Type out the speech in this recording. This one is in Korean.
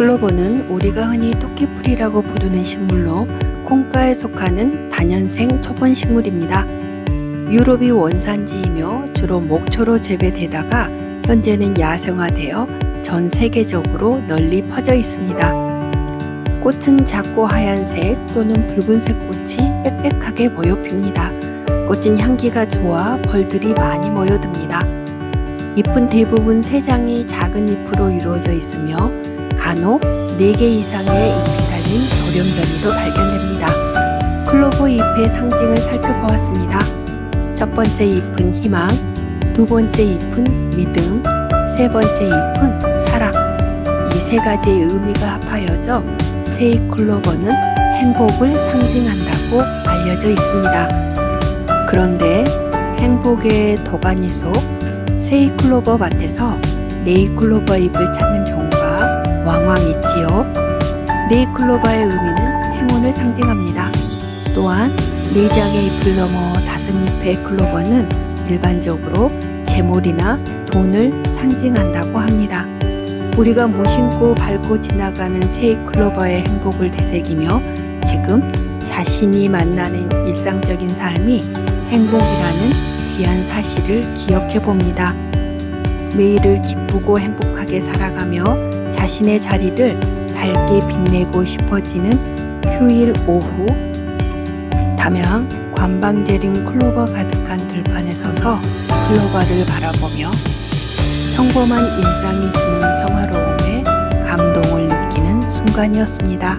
클로버는 우리가 흔히 토끼풀이라고 부르는 식물로 콩가에 속하는 다년생 초본 식물입니다. 유럽이 원산지이며 주로 목초로 재배되다가 현재는 야생화되어 전 세계적으로 널리 퍼져 있습니다. 꽃은 작고 하얀색 또는 붉은색 꽃이 빽빽하게 모여 핍니다. 꽃은 향기가 좋아 벌들이 많이 모여듭니다. 잎은 대부분 세 장이 작은 잎으로 이루어져 있으며 간혹 4개 이상의 잎이 달린 돌연변이도 발견됩니다. 클로버 잎의 상징을 살펴보았습니다. 첫 번째 잎은 희망, 두 번째 잎은 믿음, 세 번째 잎은 사랑. 이 세 가지의 의미가 합하여져 세이 클로버는 행복을 상징한다고 알려져 있습니다. 그런데 행복의 도가니 속 세이 클로버 밭에서 네이 클로버 잎을 찾는 경우가 왕왕 있지요. 네이클로버의 의미는 행운을 상징합니다. 또한 네 장의 잎을 넘어 다섯 잎의 클로버는 일반적으로 재물이나 돈을 상징한다고 합니다. 우리가 무심코 밟고 지나가는 새 클로버의 행복을 되새기며 지금 자신이 만나는 일상적인 삶이 행복이라는 귀한 사실을 기억해 봅니다. 매일을 기쁘고 행복하게 살아가며 자신의 자리를 밝게 빛내고 싶어지는 휴일 오후 담양 관방제림 클로버 가득한 들판에 서서 클로버를 바라보며 평범한 일상이 주는 평화로움에 감동을 느끼는 순간이었습니다.